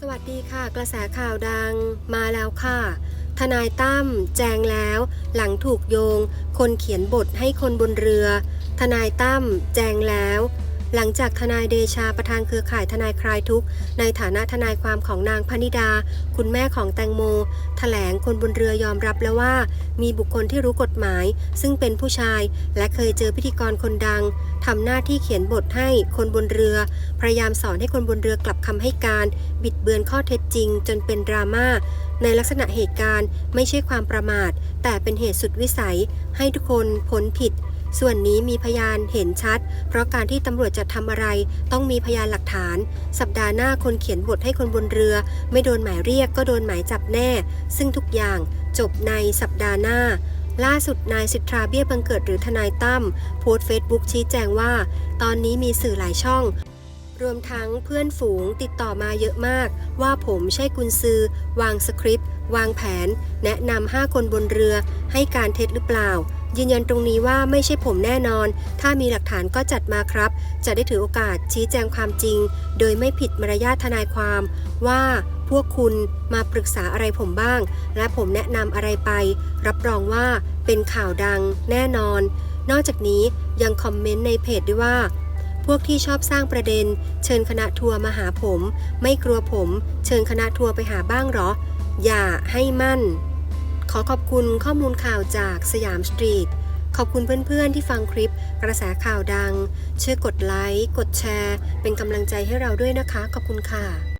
สวัสดีค่ะ กระแสข่าวดังมาแล้วค่ะ ทนายตั้มแจงแล้ว หลังถูกโยง คนเขียนบทให้คนบนเรือ ทนายตั้มแจงแล้ว หลังจากทนายเดชาประธานเครือข่ายทนายคลายทุกข์ในฐานะทนายความของนางพนิดา คุณแม่ของแตงโมแถลงคนบนเรือยอมรับแล้วว่า มีบุคคลที่รู้กฎหมาย ซึ่งเป็นผู้ชาย และเคยเจอพิธีกรคนดังทำหน้าที่เขียนบทให้คนบนเรือ พยายามสอนให้คนบนเรือกลับคำให้การ บิดเบือนข้อเท็จจริง จนเป็นดราม่าในลักษณะเหตุการณ์ไม่ใช่ความประมาท แต่เป็นเหตุสุดวิสัย ให้ทุกคนพ้นผิด ส่วนนี้มีพยานเห็นชัด เพราะการที่ตำรวจจะทำอะไร ต้องมีพยานหลักฐาน สัปดาห์หน้าคนเขียนบทให้คนบนเรือ ไม่โดนหมายเรียกก็โดนหมายจับแน่ ซึ่งทุกอย่างจบในสัปดาห์หน้าล่าสุดนายสิทธาเบี้ยบังเกิดหรือทนายตั้มโพสต์เฟซบุ๊กชี้แจงว่า ตอนนี้มีสื่อหลายช่อง รวมทั้งเพื่อนฝูงติดต่อมาเยอะมาก ว่าผมใช่กุนซือ วางสคริปต์ วางแผน แนะนำ5คนบนเรือให้การเท็จหรือเปล่า ยืนยันตรงนี้ว่าไม่ใช่ผมแน่นอน ถ้ามีหลักฐานก็จัดมาครับ จะได้ถือโอกาสชี้แจงความจริง โดยไม่ผิดมารยาททนายความ ว่าพวกคุณมาปรึกษาอะไรผมบ้าง และผมแนะนำอะไรไป รับรองว่าเป็นข่าวดังแน่นอน นอกจากนี้ยังคอมเมนต์ในเพจด้วยว่า พวกที่ชอบสร้างประเด็น เชิญคณะทัวร์มาหาผม ไม่กลัวผม เชิญคณะทัวร์ไปหาบ้างหรอ อย่าให้มั่น อขอบคุณข้อมูลข่าวจากสยามสตรีท ขอบคุณเพื่อนๆที่ฟังคลิปกระแสข่าวดัง ช่วยกดไลค์ กดแชร์ เป็นกำลังใจให้เราด้วยนะคะ ขอบคุณค่ะ